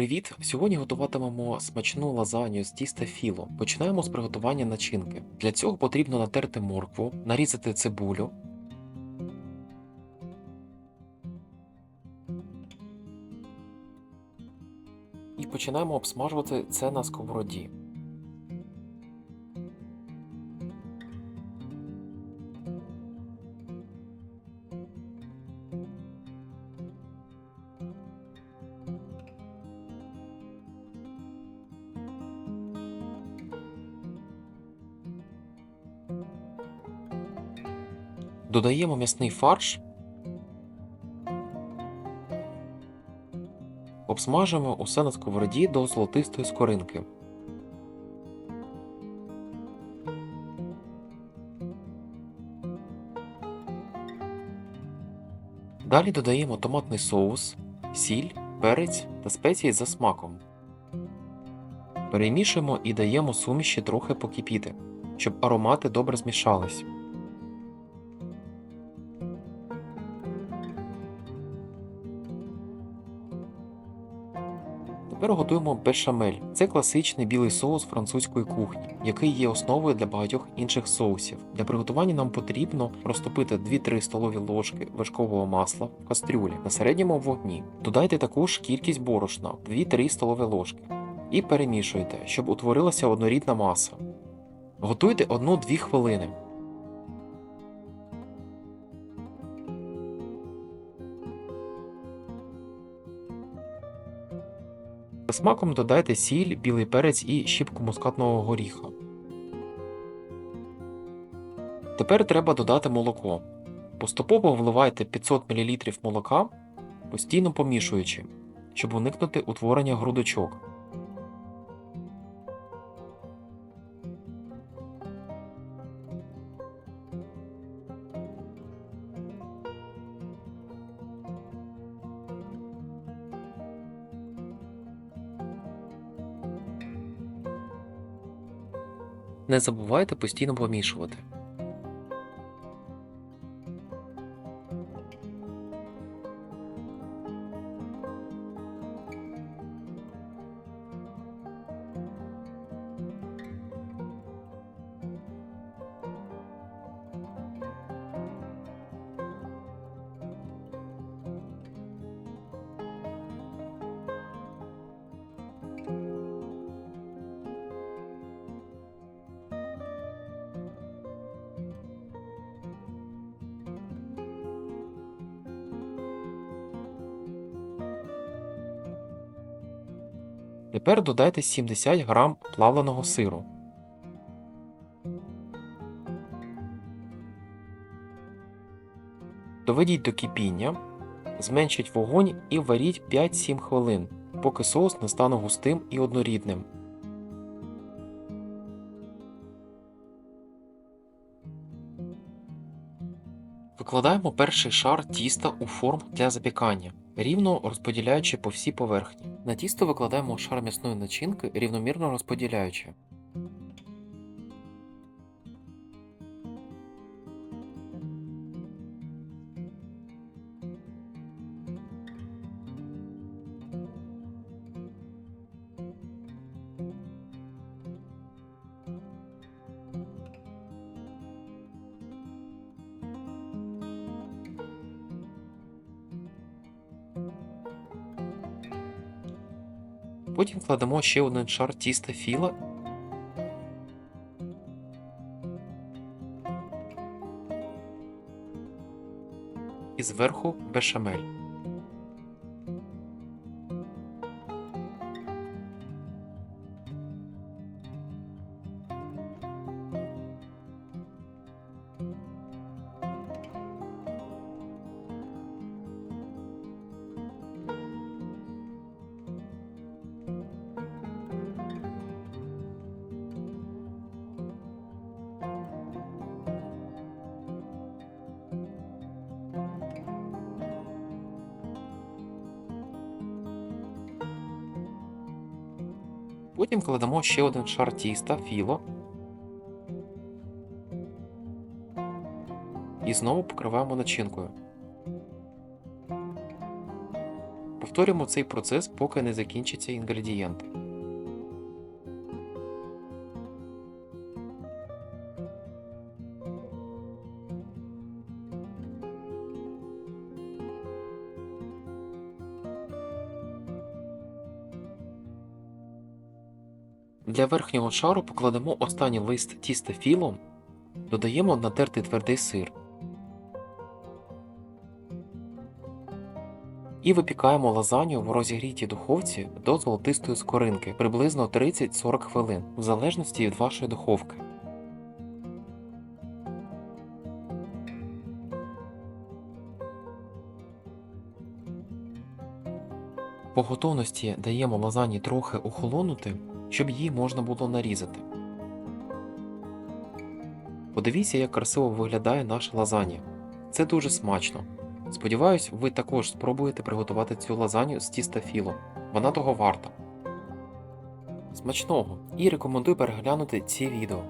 Привіт! Сьогодні готуватимемо смачну лазанью з тіста філо. Починаємо з приготування начинки. Для цього потрібно натерти моркву, нарізати цибулю. І починаємо обсмажувати це на сковороді. Додаємо м'ясний фарш. Обсмажуємо усе на сковороді до золотистої скоринки. Далі додаємо томатний соус, сіль, перець та спеції за смаком. Перемішуємо і даємо суміші трохи покипіти, щоб аромати добре змішались. Тепер готуємо бешамель. Це класичний білий соус французької кухні, який є основою для багатьох інших соусів. Для приготування нам потрібно розтопити 2-3 столові ложки вершкового масла в кастрюлі на середньому вогні. Додайте також кількість борошна 2-3 столові ложки і перемішуйте, щоб утворилася однорідна маса. Готуйте 1-2 хвилини. За смаком додайте сіль, білий перець і щіпку мускатного горіха. Тепер треба додати молоко. Поступово вливайте 500 мл молока, постійно помішуючи, щоб уникнути утворення грудочок. Не забувайте постійно помішувати. Тепер додайте 70 г плавленого сиру. Доведіть до кипіння, зменшіть вогонь і варіть 5-7 хвилин, поки соус не стане густим і однорідним. Викладаємо перший шар тіста у форму для запікання, рівно розподіляючи по всій поверхні. На тісто викладаємо шар м'ясної начинки, рівномірно розподіляючи. Потім кладемо ще один шар тіста філа. І зверху бешамель. Потім кладемо ще один шар тіста філо. І знову покриваємо начинкою. Повторюємо цей процес, поки не закінчаться інгредієнти. Для верхнього шару покладемо останній лист тіста філо, додаємо натертий твердий сир і випікаємо лазанью в розігрітій духовці до золотистої скоринки приблизно 30-40 хвилин, в залежності від вашої духовки. По готовності даємо лазані трохи охолонути, щоб її можна було нарізати. Подивіться, як красиво виглядає наша лазанія. Це дуже смачно. Сподіваюсь, ви також спробуєте приготувати цю лазаню з тіста філо. Вона того варта. Смачного і рекомендую переглянути ці відео.